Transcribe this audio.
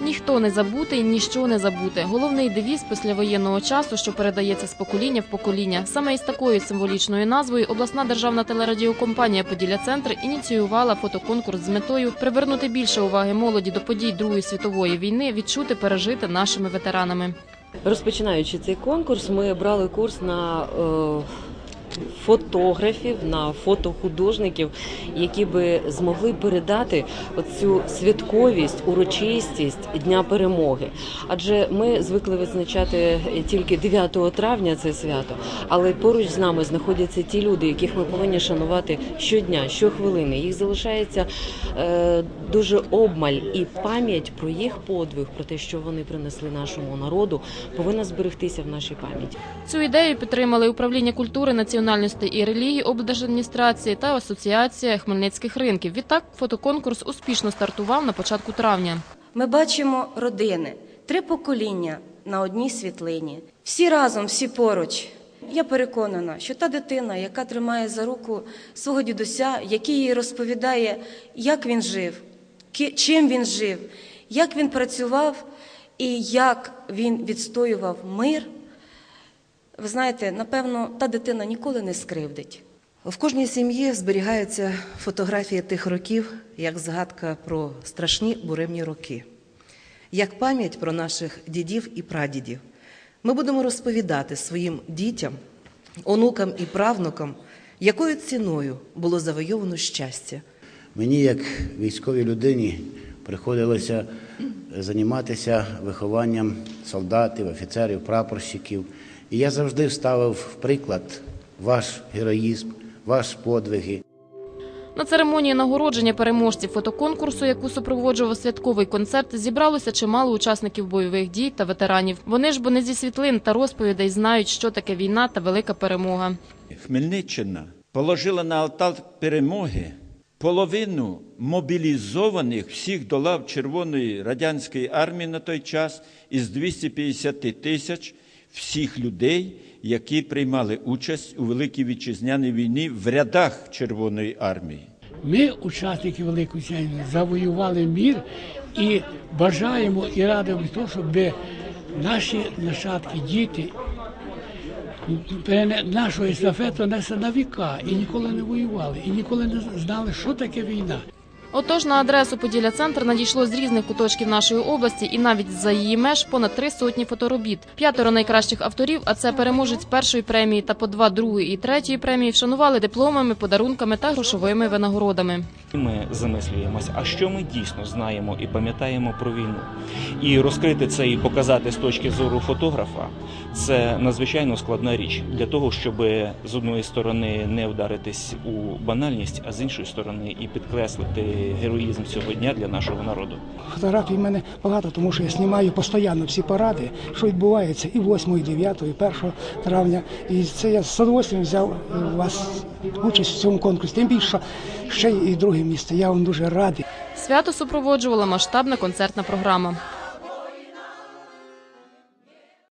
Ніхто не забутий, ніщо не забуте. Головний девіз післявоєнного часу, що передається з покоління в покоління. Саме із такою символічною назвою обласна державна телерадіокомпанія Поділля Центр ініціювала фотоконкурс з метою привернути більше уваги молоді до подій Другої світової війни, відчути пережити нашими ветеранами. Розпочинаючи цей конкурс, ми брали курс на е, фотографів, на фотохудожників, які би змогли передати оцю святковість, урочистість Дня перемоги. Адже ми звикли відзначати тільки 9 травня це свято, але поруч з нами знаходяться ті люди, яких ми повинні шанувати щодня, щохвилини. Їх залишається е, дуже обмаль, і пам'ять про їх подвиг, про те, що вони принесли нашому народу, повинна зберегтися в нашій пам'яті. Цю ідею підтримали управління культури, національності і релігії облдержадміністрації та асоціація хмельницьких ринків. Відтак фотоконкурс успішно стартував на початку травня. Ми бачимо родини, три покоління на одній світлині. Всі разом, всі поруч. Я переконана, що та дитина, яка тримає за руку свого дідуся, який їй розповідає, як він жив, чим він жив, як він працював і як він відстоював мир. Ви знаєте, напевно, та дитина ніколи не скривдить. В кожній сім'ї зберігаються фотографії тих років, як згадка про страшні буремні роки, як пам'ять про наших дідів і прадідів. Ми будемо розповідати своїм дітям, онукам і правнукам, якою ціною було завойовано щастя. Мені, як військовій людині, приходилося займатися вихованням солдатів, офіцерів, прапорщиків. І я завжди ставив в приклад ваш героїзм, ваш подвиги. На церемонії нагородження переможців фотоконкурсу, яку супроводжував святковий концерт, зібралося чимало учасників бойових дій та ветеранів. Вони ж бо не зі світлин та розповідей знають, що таке війна та велика перемога. Хмельниччина положила на алтар перемоги половину мобілізованих всіх до лав Червоної радянської армії на той час із 250 тисяч всіх людей, які приймали участь у Великій Вітчизняній війні в рядах Червоної армії. Ми, учасники Великої Сім'ї, завоювали мір і бажаємо і радимо того, щоб наші нащадки, діти нашу естафету несли на віка і ніколи не воювали, і ніколи не знали, що таке війна. Отож, на адресу Поділля Центр надійшло з різних куточків нашої області і навіть за її меж понад три сотні фоторобіт. П'ятеро найкращих авторів, а це переможець першої премії та по два другої і третьої премії, вшанували дипломами, подарунками та грошовими винагородами. Ми замислюємося, а що ми дійсно знаємо і пам'ятаємо про війну. І розкрити це і показати з точки зору фотографа це надзвичайно складна річ для того, щоб з одної сторони не вдаритись у банальність, а з іншої сторони і підкреслити героїзм цього дня для нашого народу. Фотографій в мене багато, тому що я знімаю постійно всі паради, що відбувається і 8, і 9, і 1 травня. І це я з задовольствием взяв вас участь в цьому конкурсі. Тим більше ще й друге місце. Я вам дуже радий. Свято супроводжувала масштабна концертна програма.